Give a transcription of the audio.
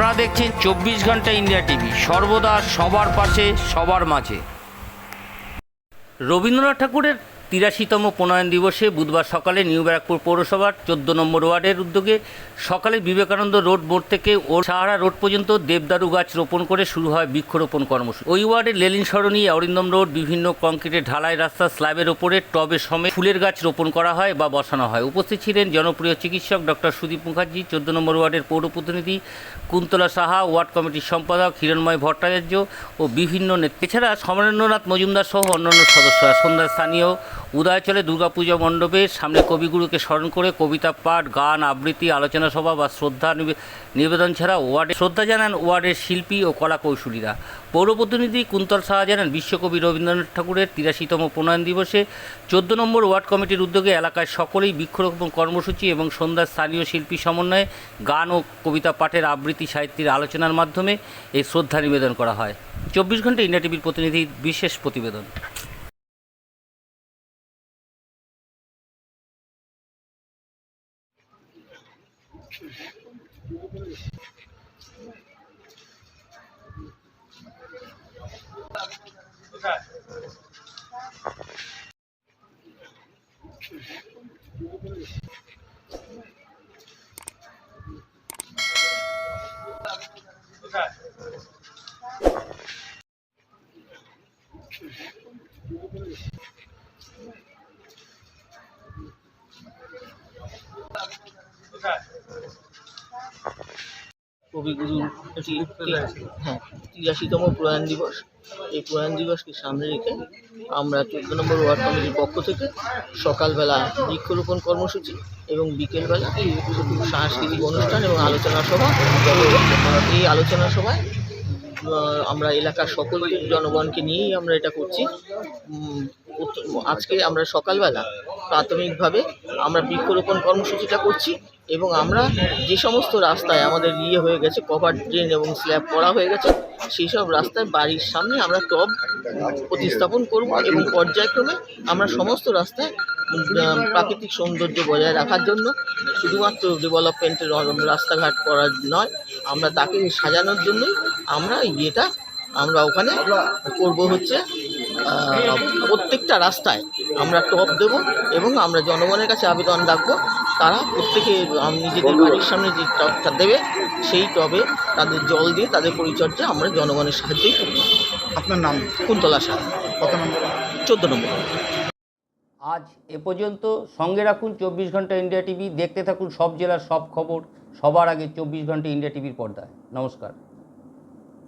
আপনারা দেখছেন চব্বিশ ঘণ্টা ইন্ডিয়া টিভি সর্বদা সবার পাশে সবার মাঝে। রবীন্দ্রনাথ ঠাকুরের তিরাশিতম প্রণয়ন দিবসে বুধবার সকালে নিউ ব্যারাকপুর পৌরসভার চোদ্দ নম্বর ওয়ার্ডের উদ্যোগে সকালে বিবেকানন্দ রোড মোড় থেকে ও সাহারা রোড পর্যন্ত দেবদারু গাছ রোপণ করে শুরু হয় বৃক্ষরোপণ কর্মসূচি। ওই ওয়ার্ডের লেলিন সরণি, অরিন্দম রোড, বিভিন্ন কংক্রিটের ঢালাই রাস্তা, স্ল্যাবের ওপরে টবে সমেত ফুলের গাছ রোপণ করা হয় বা বসানো হয়। উপস্থিত ছিলেন জনপ্রিয় চিকিৎসক ডক্টর সুদীপ মুখার্জি, চোদ্দ নম্বর ওয়ার্ডের পৌর প্রতিনিধি কুন্তলা সাহা, ওয়ার্ড কমিটির সম্পাদক হিরণময় ভট্টাচার্য ও বিভিন্ন নেতা। এছাড়া সমরেন্দ্রনাথ মজুমদার সহ অন্যান্য সদস্যরা সন্ধ্যায় স্থানীয় উদয়চলে দুর্গাপূজা মণ্ডপের সামনে কবিগুরুকে স্মরণ করে কবিতা পাঠ, গান, আবৃত্তি, আলোচনা সভা বা শ্রদ্ধা নিবে- নিবেদন ছাড়া ওয়ার্ডে শ্রদ্ধা জানান ওয়ার্ডের শিল্পী ও কলা কৌশলীরা। পৌর প্রতিনিধি কুন্তল সাহা জানান, বিশ্বকবি রবীন্দ্রনাথ ঠাকুরের তিরাশিতম প্রণয়ন দিবসে চোদ্দ নম্বর ওয়ার্ড কমিটির উদ্যোগে এলাকায় সকলেই বৃক্ষরোপণ কর্মসূচি এবং সন্ধ্যার স্থানীয় শিল্পী সমন্বয়ে গান ও কবিতা পাঠের আবৃত্তি সাহিত্যের আলোচনার মাধ্যমে এই শ্রদ্ধা নিবেদন করা হয়। চব্বিশ ঘণ্টা ইন্ডিয়া টিভির প্রতিনিধির বিশেষ প্রতিবেদন। কবিগুরু এটি হ্যাঁ। তিরাশিতম প্রয়াণ দিবস। এই প্রয়াণ দিবসকে সামনে রেখে আমরা চোদ্দ নম্বর ওয়ার্ড কমিটির পক্ষ থেকে সকালবেলা বৃক্ষরোপণ কর্মসূচি এবং বিকেলবেলা সাংস্কৃতিক অনুষ্ঠান এবং আলোচনা সভা এই আলোচনা সভায় আমরা এলাকার সকল জনগণকে নিয়েই আমরা এটা করছি। আজকে আমরা সকালবেলা প্রাথমিকভাবে আমরা বৃক্ষরোপণ কর্মসূচিটা করছি এবং আমরা যে সমস্ত রাস্তায় আমাদের ইয়ে হয়ে গেছে কভার ড্রেন এবং স্ল্যাব করা হয়ে গেছে, সেই সব রাস্তায় বাড়ির সামনে আমরা টব প্রতিস্থাপন করব এবং পর্যায়ক্রমে আমরা সমস্ত রাস্তায় প্রাকৃতিক সৌন্দর্য বজায় রাখার জন্য শুধুমাত্র ডেভেলপমেন্টের রাস্তাঘাট করার নয়, আমরা তাকে সাজানোর জন্যই আমরা ইয়েটা আমরা ওখানে করব হচ্ছে প্রত্যেকটা রাস্তায় আমরা টব দেব এবং আমরা জনগণের কাছে আবেদন রাখব। তারা প্রত্যেকে নিজেদের বাড়ির সামনে যে টবটা দেবে সেই টবে তাদের জল দিয়ে তাদের পরিচর্যা আমরা জনগণের সাহায্যেই করব। আপনার নাম? কুন্তলা সাহা। কত নম্বর? চোদ্দ নম্বর আজ এ পর্যন্ত সঙ্গে রাখুন চব্বিশ ঘণ্টা ইন্ডিয়া টিভি। দেখতে থাকুন সব জেলার সব খবর। সবার আগে চব্বিশ ঘণ্টা ইন্ডিয়া টিভির পর্দায়। নমস্কার।